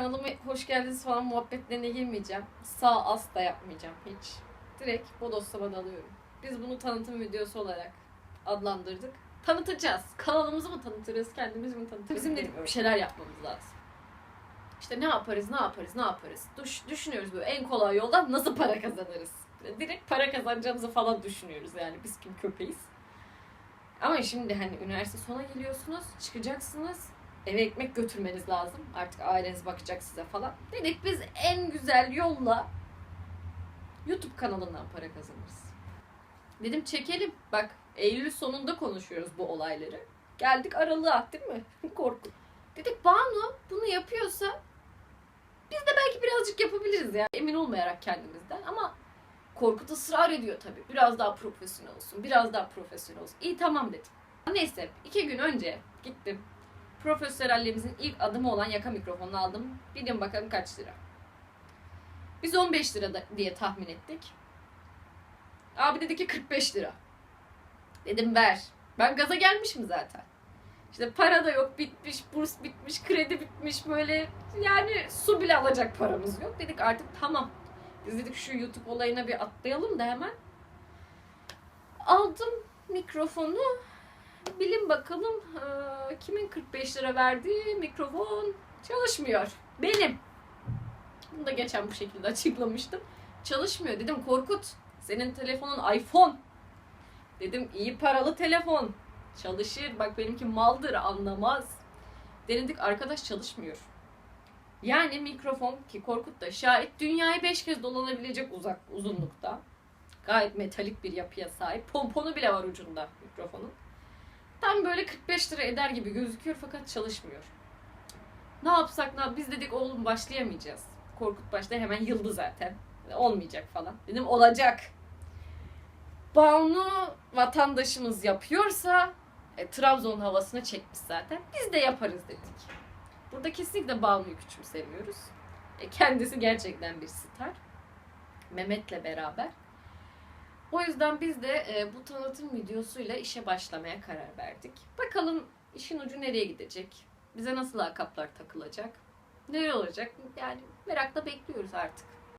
kanalıma hoş geldiniz falan muhabbetlerine girmeyeceğim. Sağ as da yapmayacağım hiç. Direkt bodoslama dalıyorum. Biz bunu tanıtım videosu olarak adlandırdık. Tanıtacağız. Kanalımızı mı tanıtırız, kendimizi mi tanıtırız? Bizim dedik bir şeyler yapmamız lazım. İşte ne yaparız, ne yaparız, ne yaparız? Düş, düşünüyoruz böyle en kolay yoldan nasıl para kazanırız? Direkt para kazanacağımızı falan düşünüyoruz yani biz kim köpeğiz. Ama şimdi hani üniversite sona geliyorsunuz, çıkacaksınız. Eve ekmek götürmeniz lazım. Artık aileniz bakacak size falan. Dedik biz en güzel yolla YouTube kanalından para kazanırız. Dedim çekelim. Bak Eylül sonunda konuşuyoruz bu olayları. Geldik aralığa değil mi? Korku. Dedik Banu bunu yapıyorsa biz de belki birazcık yapabiliriz ya. Emin olmayarak kendimizden ama Korkut ısrar ediyor tabii. Biraz daha profesyonel olsun, biraz daha profesyonel olsun. İyi tamam dedim. Neyse iki gün önce gittim. Profesyonelliğimizin ilk adımı olan yaka mikrofonunu aldım. Bilin bakalım kaç lira. Biz 15 lira diye tahmin ettik. Abi dedi ki 45 lira. Dedim ver. Ben gaza gelmişim zaten. İşte para da yok bitmiş, burs bitmiş, kredi bitmiş böyle yani su bile alacak paramız yok. Dedik artık tamam. Biz dedik şu YouTube olayına bir atlayalım da hemen. Aldım mikrofonu. Bilin bakalım eee, kimin 45 lira verdiği mikrofon çalışmıyor. Benim. Bunu da geçen bu şekilde açıklamıştım. Çalışmıyor. Dedim Korkut senin telefonun iPhone. Dedim iyi paralı telefon. Çalışır. Bak benimki maldır anlamaz. Denedik arkadaş çalışmıyor. Yani mikrofon ki Korkut da şahit dünyayı 5 kez dolanabilecek uzak uzunlukta. Gayet metalik bir yapıya sahip. Pomponu bile var ucunda mikrofonun. Tam böyle 45 lira eder gibi gözüküyor fakat çalışmıyor. Ne yapsak ne yap- Biz dedik oğlum başlayamayacağız. Korkut başta hemen yıldı zaten. Olmayacak falan. Dedim olacak. Banu vatandaşımız yapıyorsa e, Trabzon havasını çekmiş zaten. Biz de yaparız dedik. Burada kesinlikle Banu'yu küçümsemiyoruz. E, kendisi gerçekten bir star. Mehmet'le beraber. O yüzden biz de e, bu tanıtım videosuyla işe başlamaya karar verdik. Bakalım işin ucu nereye gidecek? Bize nasıl lakaplar takılacak? Ne olacak? Yani merakla bekliyoruz artık.